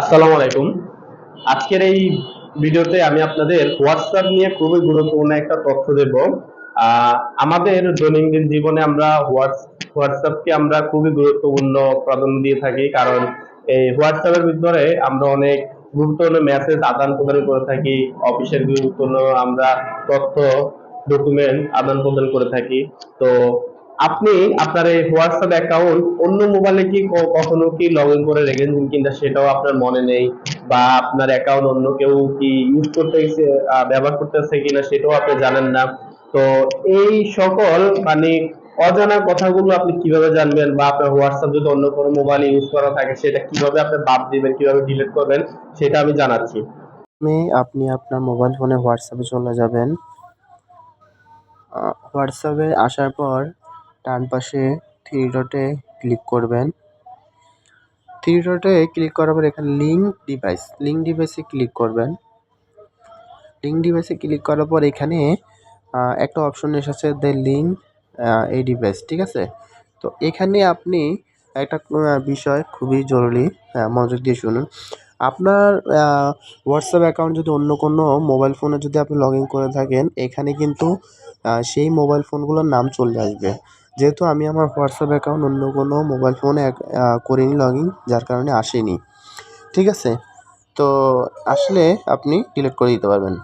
আসসালামু আলাইকুম। আজকের এই ভিডিওতে আমি আপনাদের হোয়াটসঅ্যাপ নিয়ে খুবই গুরুত্বপূর্ণ একটা তথ্য দেব। আমাদের দৈনন্দিন জীবনে আমরা হোয়াটস, হোয়াটসঅ্যাপকে আমরা খুবই গুরুত্বপূর্ণ প্রাধান্য দিয়ে থাকি। কারণ এই হোয়াটসঅ্যাপের ভিতরে আমরা অনেক গুরুত্বপূর্ণ মেসেজ আদান প্রদান করে থাকি। অফিসের গুরুত্বপূর্ণ আমরা তথ্য ডকুমেন্ট আদান প্রদান করে থাকি। তো আপনি আপনার এই হোয়াটসঅ্যাপ অ্যাকাউন্ট অন্য মোবাইলে কি কখনো কি লগ ইন করে রেখেছেন কিনা সেটাও আপনার মনে নেই? বা আপনার অ্যাকাউন্ট অন্য কেউ কি ইউজ করতেছে আহ, ব্যবহার করতেছে কিনা সেটাও আপনি জানেন না। তো এই সকল মানে অজানা কথাগুলো আপনি কীভাবে জানবেন বা আপনার হোয়াটসঅ্যাপ যদি অন্য কোনো মোবাইল ইউজ করা থাকে সেটা কীভাবে আপনি বাদ দিবেন কীভাবে ডিলিট করবেন সেটা আমি জানাচ্ছি। আপনি আপনার মোবাইল ফোনে হোয়াটসঅ্যাপে চলে যাবেন। হোয়াটসঅ্যাপে আসার পর ডান পাশে থ্রি ডটে ক্লিক করবেন। থ্রি ডটে ক্লিক করার পর এখানে লিঙ্ক ডিভাইস লিঙ্ক ডিভাইসে ক্লিক করবেন। লিঙ্ক ডিভাইসে ক্লিক করার পর এখানে একটা অপশন এসেছে দ্য লিঙ্ক এই ডিভাইস ঠিক আছে? তো এখানে আপনি একটা বিষয় খুবই জরুরি হ্যাঁ, মনোযোগ দিয়ে শুনুন। আপনার হোয়াটসঅ্যাপ অ্যাকাউন্ট যদি অন্য কোনো মোবাইল ফোনে যদি আপনি লগ ইন করে থাকেন এখানে কিন্তু সেই মোবাইল ফোনগুলোর নাম চলে আসবে। যেহেতু আমি আমার হোয়াটসঅ্যাপ অ্যাকাউন্ট অন্য কোনো মোবাইল ফোনে করিনি লগ ইন যার কারণে আসেনি। ঠিক আছে? তো আসলে আপনি ডিলিট করে দিতে পারবেন।